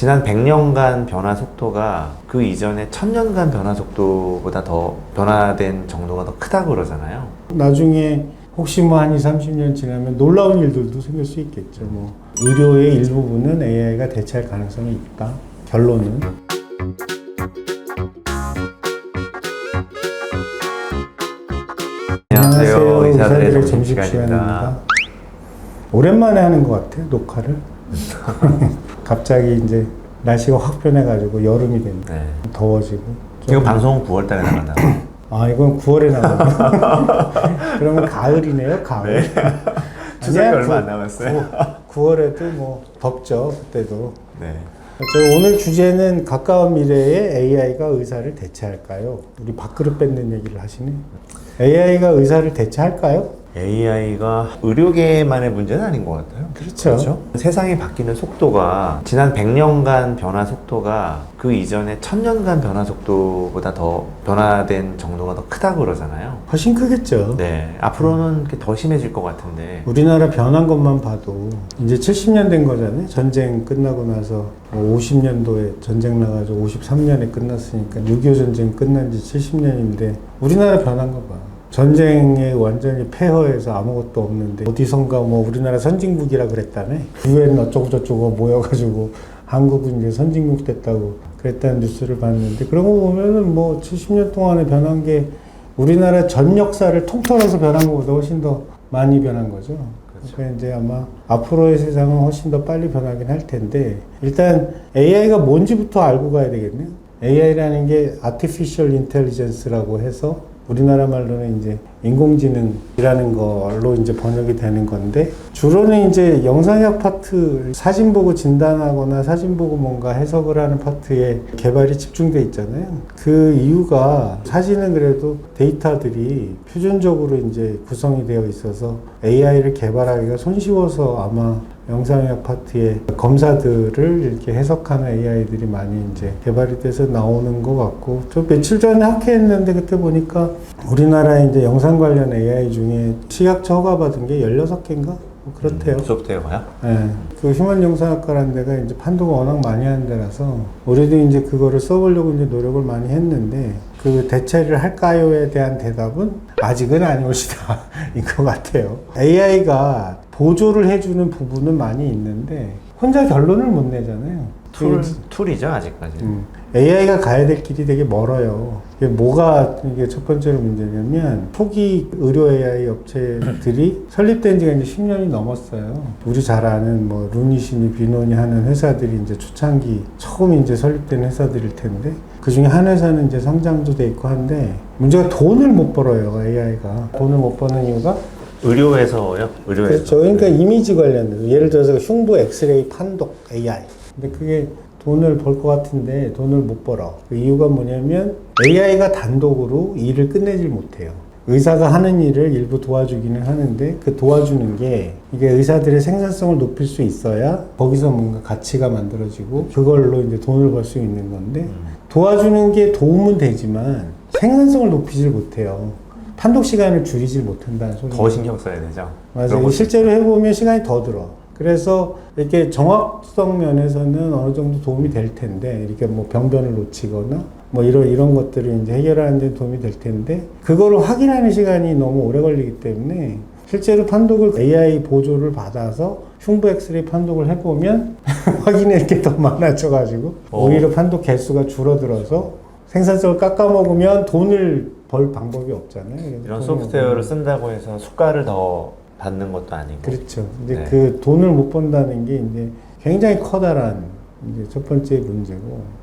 지난 100년간 변화 속도가 그 이전에 1000년간 변화 속도보다 더 변화된 정도가 더 크다고 그러잖아요. 나중에 혹시 뭐 한 2, 30년 지나면 놀라운 일들도 생길 수 있겠죠. 뭐 의료의 일부분은 AI가 대체할 가능성이 있다. 결론은 안녕하세요. 의사들의 의사들의 점심시간입니다. 오랜만에 하는 것 같아요, 녹화를. 갑자기 이제 날씨가 확 변해가지고 여름이 된다. 네. 더워지고. 좀- 이거 방송은 9월 달에 나간다. 아, 이건 9월에 나가요. 그러면 가을이네요, 가을. 추석이 아니야, 얼마 안 구- 남았어요. 9월에도 뭐 덥죠, 그때도. 네. 저 오늘 주제는 가까운 미래에 AI가 의사를 대체할까요? 우리 밥그릇 뺏는 얘기를 하시네. AI가 의사를 대체할까요? AI가 의료계만의 문제는 아닌 것 같아요. 그렇죠. 세상이 바뀌는 속도가 지난 100년간 변화 속도가 그 이전에 1000년간 변화 속도보다 더 변화된 정도가 더 크다고 그러잖아요. 훨씬 크겠죠. 네. 앞으로는 더 심해질 것 같은데. 우리나라 변한 것만 봐도 이제 70년 된 거잖아요. 전쟁 끝나고 나서 50년도에 전쟁 나가지고 53년에 끝났으니까 6.25 전쟁 끝난 지 70년인데 우리나라 변한 거 봐. 전쟁에 완전히 폐허해서 아무것도 없는데 어디선가 뭐 우리나라 선진국이라 그랬다네. 유엔 어쩌고 저쩌고 모여가지고 한국은 이제 선진국 됐다고 그랬다는 뉴스를 봤는데 그런 거 보면은 뭐 70년 동안에 변한 게 우리나라 전 역사를 통틀어서 변한 것보다 훨씬 더 많이 변한 거죠. 그러니까 이제 아마 앞으로의 세상은 훨씬 더 빨리 변하긴 할 텐데 일단 AI가 뭔지부터 알고 가야 되겠네요. AI라는 게 Artificial Intelligence라고 해서 우리나라 말로는 이제 인공지능이라는 걸로 이제 번역이 되는 건데 주로는 이제 영상학 파트 사진 보고 진단하거나 사진 보고 뭔가 해석을 하는 파트에 개발이 집중돼 있잖아요. 그 이유가 사진은 그래도 데이터들이 표준적으로 이제 구성이 되어 있어서 AI를 개발하기가 손쉬워서 아마 영상학 파트의 검사들을 이렇게 해석하는 AI들이 많이 이제 개발이 돼서 나오는 것 같고 저 며칠 전에 학회했는데 그때 보니까 우리나라에 이제 영상 관련 AI 중에 시각처 허가받은 게 16개인가? 뭐 그렇대요. 수업대요 봐요? 예. 그 휴먼 영상학과라는 데가 이제 판도가 워낙 많이 하는 데라서 우리도 이제 그거를 써보려고 이제 노력을 많이 했는데 그 대체를 할까요에 대한 대답은 아직은 아니오시다 인 것 같아요. AI가 보조를 해주는 부분은 많이 있는데 혼자 결론을 못 내잖아요. 툴, 그- 툴이죠, 아직까지. 음. AI가 가야 될 길이 되게 멀어요. 이게 뭐가 이게 첫 번째로 문제냐면 초기 의료 AI 업체들이 설립된 지가 이제 10년이 넘었어요. 우리 잘 아는 뭐 루니시니 비노니 하는 회사들이 이제 초창기 처음 이제 설립된 회사들일 텐데 그 중에 한 회사는 이제 상장도 돼 있고 한데 문제가 돈을 못 벌어요 AI가 돈을 못 버는 이유가 의료에서요? 의료에서. 그렇죠. 그러니까 이미지 관련돼서 예를 들어서 흉부 엑스레이 판독 AI. 근데 그게 돈을 벌 것 같은데 돈을 못 벌어. 그 이유가 뭐냐면 AI가 단독으로 일을 끝내질 못해요. 의사가 하는 일을 일부 도와주기는 하는데 그 도와주는 게 이게 의사들의 생산성을 높일 수 있어야 거기서 뭔가 가치가 만들어지고 그걸로 이제 돈을 벌 수 있는 건데 도와주는 게 도움은 되지만 생산성을 높이질 못해요. 판독 시간을 줄이질 못한다는 소리. 더 신경 써야 되죠. 맞아요. 실제로 해보면 시간이 더 들어. 그래서 이렇게 정확성 면에서는 어느 정도 도움이 될 텐데, 이렇게 뭐 병변을 놓치거나, 뭐 이런, 이런 것들을 이제 해결하는 데 도움이 될 텐데, 그거를 확인하는 시간이 너무 오래 걸리기 때문에, 실제로 판독을 AI 보조를 받아서 흉부 엑스레이 판독을 해보면, 확인할 게 더 많아져가지고, 어. 오히려 판독 개수가 줄어들어서, 생산성을 깎아먹으면 돈을 벌 방법이 없잖아요. 이런 소프트웨어를 쓴다고 해서 수가를 더 받는 것도 아니고. 그렇죠. 이제 네. 그 돈을 못 번다는 게 이제 굉장히 커다란 이제 첫 번째 문제고.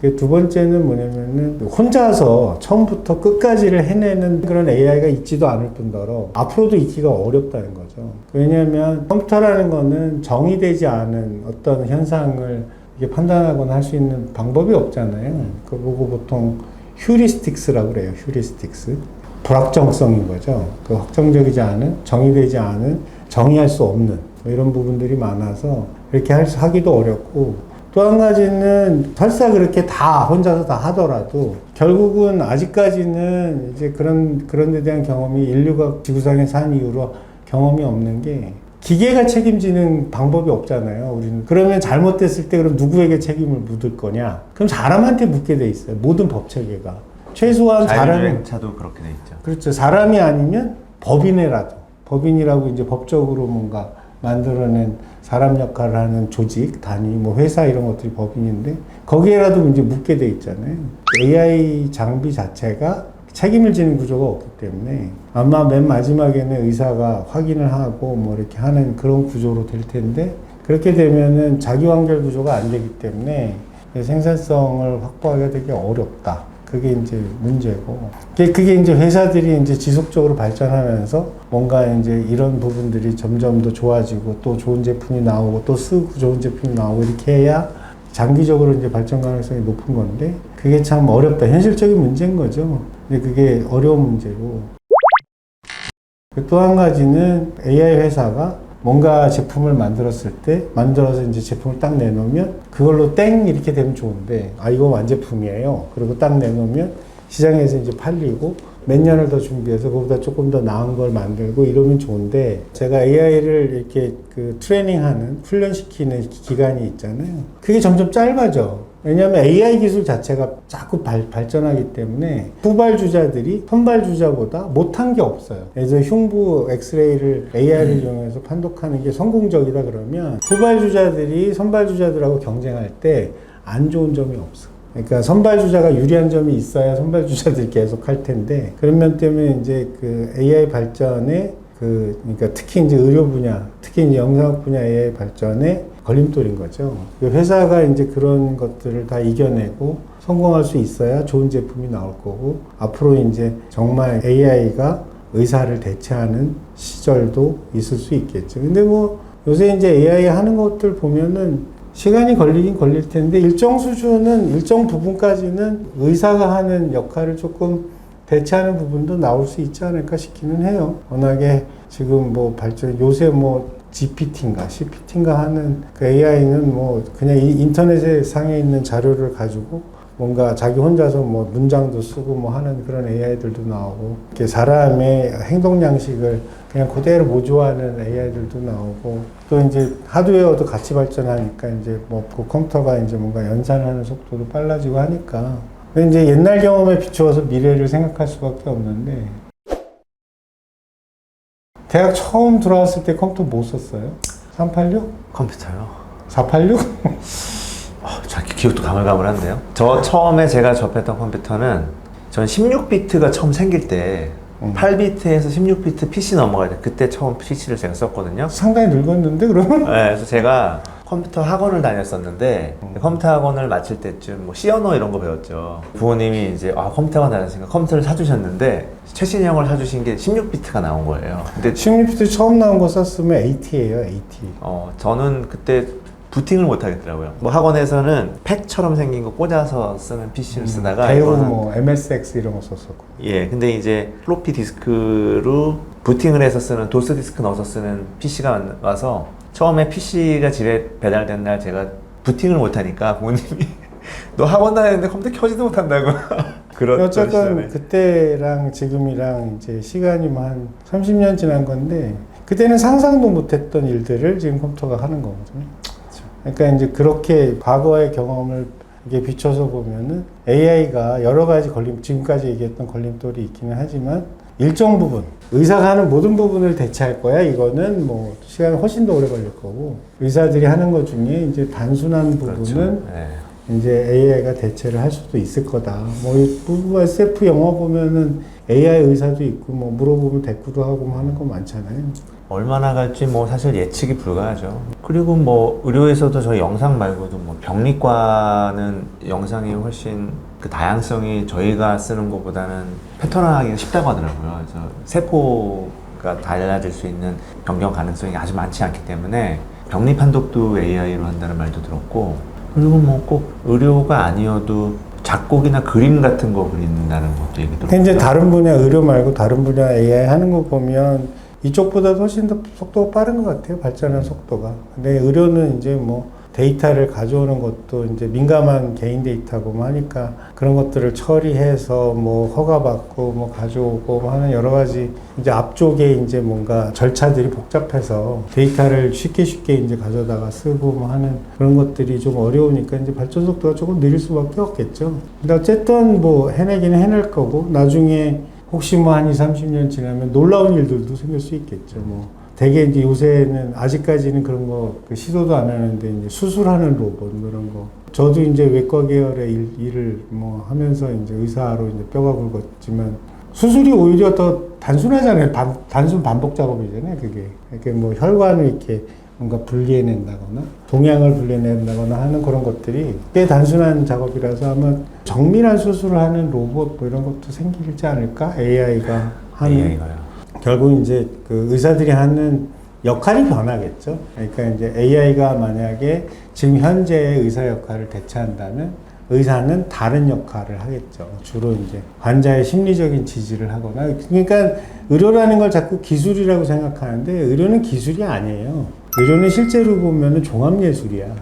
그두 번째는 뭐냐면은 혼자서 처음부터 끝까지를 해내는 그런 AI가 있지도 않을 뿐더러 앞으로도 있기가 어렵다는 거죠. 왜냐하면 컴퓨터라는 거는 정의되지 않은 어떤 현상을 이게 판단하거나 할 수 있는 방법이 없잖아요. 그 보고 보통 휴리스틱스라고 그래요. 휴리스틱스. 불확정성인 거죠. 그 확정적이지 않은, 정의되지 않은, 정의할 수 없는 뭐 이런 부분들이 많아서 이렇게 할 수- 하기도 어렵고 또 한 가지는 설사 그렇게 다 혼자서 다 하더라도 결국은 아직까지는 이제 그런 그런 데 대한 경험이 인류가 지구상에 산 이후로 경험이 없는 게 기계가 책임지는 방법이 없잖아요. 우리는 그러면 잘못됐을 때 그럼 누구에게 책임을 묻을 거냐? 그럼 사람한테 묻게 돼 있어요. 모든 법 체계가 최소한 사람이 자율주행차도 그렇게 돼 있죠. 그렇죠. 사람이 아니면 법인이라도 법인이라고 이제 법적으로 뭔가 만들어낸 사람 역할을 하는 조직, 단위, 뭐 회사 이런 것들이 법인인데 거기에라도 이제 묻게 돼 있잖아요. AI 장비 자체가 책임을 지는 구조가 없기 때문에 아마 맨 마지막에는 의사가 확인을 하고 뭐 이렇게 하는 그런 구조로 될 텐데 그렇게 되면은 자기 완결 구조가 안 되기 때문에 생산성을 확보하기가 되게 어렵다. 그게 이제 문제고. 그게, 그게 이제 회사들이 이제 지속적으로 발전하면서 뭔가 이제 이런 부분들이 점점 더 좋아지고 또 좋은 제품이 나오고 또 쓰고 좋은 제품이 나오고 이렇게 해야 장기적으로 이제 발전 가능성이 높은 건데 그게 참 어렵다. 현실적인 문제인 거죠. 근데 그게 어려운 문제고. 또 한 가지는 AI 회사가 뭔가 제품을 만들었을 때 만들어서 이제 제품을 딱 내놓으면 그걸로 땡 이렇게 되면 좋은데 아 이거 완제품이에요. 그리고 딱 내놓으면 시장에서 이제 팔리고 몇 년을 더 준비해서 그보다 조금 더 나은 걸 만들고 이러면 좋은데 제가 AI를 이렇게 그 트레이닝하는 훈련시키는 기- 기간이 있잖아요. 그게 점점 짧아져. 왜냐하면 AI 기술 자체가 자꾸 발, 발전하기 때문에 후발주자들이 선발주자보다 못한 게 없어요. 그래서 흉부 엑스레이를 AI를 이용해서 판독하는 게 성공적이다 그러면 후발주자들이 선발주자들하고 경쟁할 때 안 좋은 점이 없어. 그러니까 선발주자가 유리한 점이 있어야 선발주자들이 계속 할 텐데 그런 면 때문에 이제 그 AI 발전에 그 그러니까 특히 이제 의료 분야, 특히 이제 영상학 분야 AI 발전에 걸림돌인 거죠. 그 회사가 이제 그런 것들을 다 이겨내고 성공할 수 있어야 좋은 제품이 나올 거고 앞으로 이제 정말 AI가 의사를 대체하는 시절도 있을 수 있겠죠. 근데 뭐 요새 이제 AI 하는 것들 보면은 시간이 걸리긴 걸릴 텐데 일정 수준은 일정 부분까지는 의사가 하는 역할을 조금 대체하는 부분도 나올 수 있지 않을까 싶기는 해요. 워낙에 지금 뭐 발전 요새 뭐 GPT인가 CPT인가 하는 그 AI는 뭐 그냥 이 인터넷에 상에 있는 자료를 가지고 뭔가 자기 혼자서 뭐 문장도 쓰고 뭐 하는 그런 AI들도 나오고 이렇게 사람의 행동 양식을 그냥 그대로 모조하는 AI들도 나오고 또 이제 하드웨어도 같이 발전하니까 이제 뭐 그 컴퓨터가 이제 뭔가 연산하는 속도도 빨라지고 하니까. 근데 이제 옛날 경험에 비추어서 미래를 생각할 수밖에 없는데 대학 처음 들어왔을 때 컴퓨터 뭐 썼어요? 386? 컴퓨터요. 486? 아, 저 기억도 가물가물한데요. 저 처음에 제가 접했던 컴퓨터는 전 16비트가 처음 생길 때 음. 8비트에서 16비트 PC 넘어갈 때 그때 처음 PC를 제가 썼거든요. 상당히 늙었는데 그러면? 네, 그래서 제가 컴퓨터 학원을 다녔었는데 음. 컴퓨터 학원을 마칠 때쯤 뭐 C 언어 이런 거 배웠죠. 부모님이 이제 아 컴퓨터 학원 다녔으니까 컴퓨터를 사주셨는데 최신형을 사주신 게 16비트가 나온 거예요. 근데 16비트 처음 나온 거 썼으면 AT예요, AT. 어, 저는 그때 부팅을 못 하겠더라고요. 뭐 학원에서는 팩처럼 생긴 거 꽂아서 쓰는 PC를 쓰다가 배우 뭐 MSX 이런 거 썼었고. 예, 근데 이제 플로피 디스크로 부팅을 해서 쓰는 도스 디스크 넣어서 쓰는 PC가 와서 처음에 PC가 집에 배달된 날 제가 부팅을 못 하니까 부모님이 너 학원 다녔는데 컴퓨터 켜지도 못한다고. 그런 어쨌든. 그때랑 지금이랑 이제 시간이 뭐한 30년 지난 건데 그때는 상상도 못했던 일들을 지금 컴퓨터가 하는 거거든요. 그러니까 이제 그렇게 과거의 경험을 이게 비춰서 보면은 AI가 여러 가지 걸림, 지금까지 얘기했던 걸림돌이 있기는 하지만 일정 부분, 의사가 하는 모든 부분을 대체할 거야. 이거는 뭐 시간이 훨씬 더 오래 걸릴 거고 의사들이 하는 것 중에 이제 단순한 부분은 그렇죠. 예. 이제 AI가 대체를 할 수도 있을 거다. 뭐, 이뭐 SF 영화 보면은 AI 의사도 있고, 뭐, 물어보면 대꾸도 하고 뭐 하는 거 많잖아요. 얼마나 갈지 뭐 사실 예측이 불가하죠. 그리고 뭐 의료에서도 저희 영상 말고도 뭐 병리과는 영상이 훨씬 그 다양성이 저희가 쓰는 것보다는 패턴화하기가 쉽다고 하더라고요. 그래서 세포가 달라질 수 있는 변경 가능성이 아주 많지 않기 때문에 병리 판독도 AI로 한다는 말도 들었고 그리고 뭐 꼭 의료가 아니어도 작곡이나 그림 같은 거 그린다는 것도 얘기 들었고 근데 이제 다른 분야, 의료 말고 다른 분야 AI 하는 거 보면 이쪽보다 훨씬 더 속도가 빠른 것 같아요. 발전한 속도가. 근데 의료는 이제 뭐 데이터를 가져오는 것도 이제 민감한 개인 데이터고 뭐 하니까 그런 것들을 처리해서 뭐 허가받고 뭐 가져오고 뭐 하는 여러 가지 이제 앞쪽에 이제 뭔가 절차들이 복잡해서 데이터를 쉽게 쉽게 이제 가져다가 쓰고 뭐 하는 그런 것들이 좀 어려우니까 이제 발전 속도가 조금 느릴 수밖에 없겠죠. 근데 어쨌든 뭐 해내기는 해낼 거고 나중에 혹시 뭐 한 2, 30년 지나면 놀라운 일들도 생길 수 있겠죠. 뭐 대개 이제 요새는 아직까지는 그런 거그 시도도 안 하는데 이제 수술하는 로봇 뭐 이런 거. 저도 이제 외과 계열의 일, 일을 뭐 하면서 이제 의사로 이제 뼈가 굵었지만 수술이 오히려 더 단순하잖아요. 반, 단순 반복 작업이잖아요. 그게 이렇게 뭐 혈관을 이렇게 뭔가 분리해낸다거나 동양을 분리해낸다거나 하는 그런 것들이 꽤 단순한 작업이라서 아마 정밀한 수술을 하는 로봇 뭐 이런 것도 생기지 않을까 AI가 하는 AI가요. 결국 이제 그 의사들이 하는 역할이 변하겠죠. 그러니까 이제 AI가 만약에 지금 현재의 의사 역할을 대체한다면 의사는 다른 역할을 하겠죠. 주로 이제 환자의 심리적인 지지를 하거나 그러니까 의료라는 걸 자꾸 기술이라고 생각하는데 의료는 기술이 아니에요. 의료는 실제로 보면은 종합 예술이야.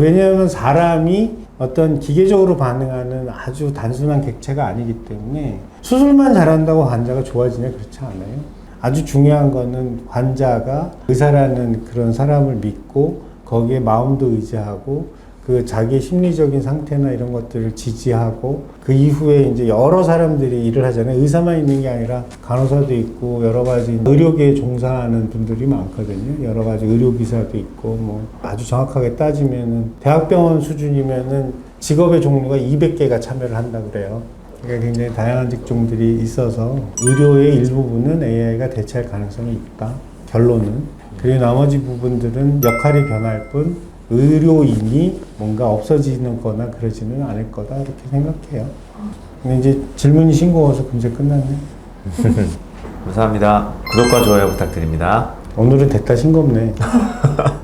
왜냐하면 사람이 어떤 기계적으로 반응하는 아주 단순한 객체가 아니기 때문에 수술만 잘한다고 환자가 좋아지냐 그렇지 않아요. 아주 중요한 거는 환자가 의사라는 그런 사람을 믿고 거기에 마음도 의지하고 그 자기의 심리적인 상태나 이런 것들을 지지하고 그 이후에 이제 여러 사람들이 일을 하잖아요. 의사만 있는 게 아니라 간호사도 있고 여러 가지 의료계에 종사하는 분들이 많거든요. 여러 가지 의료기사도 있고 뭐 아주 정확하게 따지면은 대학병원 수준이면은 직업의 종류가 200개가 참여를 한다 그래요. 그러니까 굉장히 다양한 직종들이 있어서 의료의 일부분은 AI가 대체할 가능성이 있다. 결론은. 그리고 나머지 부분들은 역할이 변할 뿐 의료인이 뭔가 없어지는 거나 그러지는 않을 거다. 이렇게 생각해요. 근데 이제 질문이 싱거워서 금세 끝났네. 감사합니다. 구독과 좋아요 부탁드립니다. 오늘은 됐다 싱겁네.